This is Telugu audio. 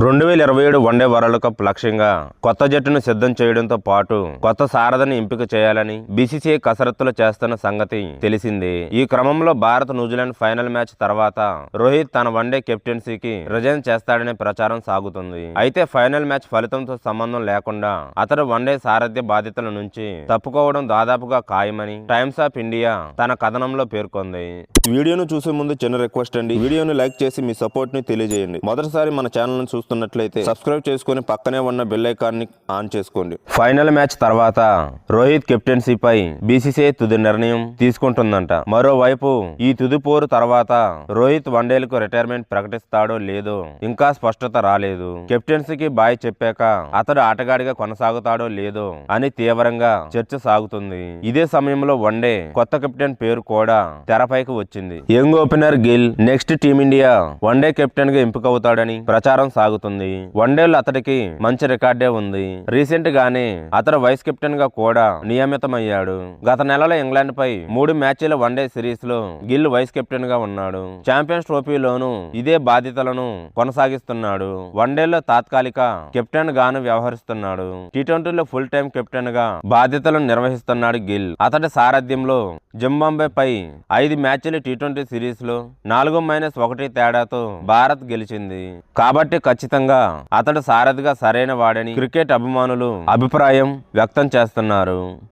రెండు వేల ఇరవై ఏడు వన్డే వరల్డ్ కప్ లక్ష్యంగా కొత్త జట్టును సిద్ధం చేయడంతో పాటు కొత్త సారథిని ఎంపిక చేయాలని బీసీసీఐ కసరత్తులు చేస్తున్న సంగతి తెలిసిందే. ఈ క్రమంలో భారత్ న్యూజిలాండ్ ఫైనల్ మ్యాచ్ తర్వాత రోహిత్ తన వన్డే కెప్టెన్సీకి రిజైన్ చేస్తాడనే ప్రచారం సాగుతుంది. అయితే ఫైనల్ మ్యాచ్ ఫలితంతో సంబంధం లేకుండా అతడు వన్డే సారథ్య బాధ్యతల నుంచి తప్పుకోవడం దాదాపుగా ఖాయమని టైమ్స్ ఆఫ్ ఇండియా తన కథనంలో పేర్కొంది. వీడియోను చూసే ముందు చిన్న రిక్వెస్ట్ అండి. వీడియోను లైక్ చేసి మీ సపోర్ట్ని తెలియజేయండి. మొదటిసారి మన ఛానల్ను చూస్తున్నట్లయితే సబ్స్క్రైబ్ చేసుకుని పక్కనే ఉన్న బెల్ ఐకాన్ని ఆన్ చేసుకోండి. ఫైనల్ మ్యాచ్ తర్వాత రోహిత్ కెప్టెన్సీపై బీసీసీఐ తుది నిర్ణయం తీసుకుంటుందంట. మరోవైపు ఈ తుది పోరు తర్వాత రోహిత్ వన్డేలకు రిటైర్మెంట్ ప్రకటిస్తాడో లేదో ఇంకా స్పష్టత రాలేదు. కెప్టెన్సీకి బాయ్ చెప్పాక అతడు ఆటగాడిగా కొనసాగుతాడో లేదో అని తీవ్రంగా చర్చ సాగుతుంది. ఇదే సమయంలో వన్డే కొత్త కెప్టెన్ పేరు కూడా తెరపైకి వచ్చింది. Young opener Gill next team India one day కెప్టెన్గా ఎంపికవుతాడని ప్రచారం సాగుతుంది వన్డేలు అతడికి మంచి రికార్డే ఉంది. రీసెంట్ గానే అతడు వైస్ కెప్టెన్గా కూడా నియమితమయ్యాడు. గత నెలలో ఇంగ్లాండ్ పై మూడు మ్యాచ్ల వన్డే సిరీస్లో గిల్ వైస్ కెప్టెన్గా ఉన్నాడు. ఛాంపియన్స్ ట్రోఫీలోను ఇదే బాధ్యతలను కొనసాగిస్తున్నాడు. వన్డేలో తాత్కాలిక కెప్టెన్ గాను వ్యవహరిస్తున్నాడు. టీ ట్వంటీలో ఫుల్ టైం కెప్టెన్గా బాధ్యతలను నిర్వహిస్తున్నాడు గిల్. అతడి సారథ్యంలో జింబాంబే పై ఐదు మ్యాచ్లు టీ ట్వంటీ సిరీస్లో నాలుగు మైనస్ ఒకటి తేడాతో భారత్ గెలిచింది. కాబట్టి ఖచ్చితంగా అతడు సారథిగా సరైన వాడని క్రికెట్ అభిమానులు అభిప్రాయం వ్యక్తం చేస్తున్నారు.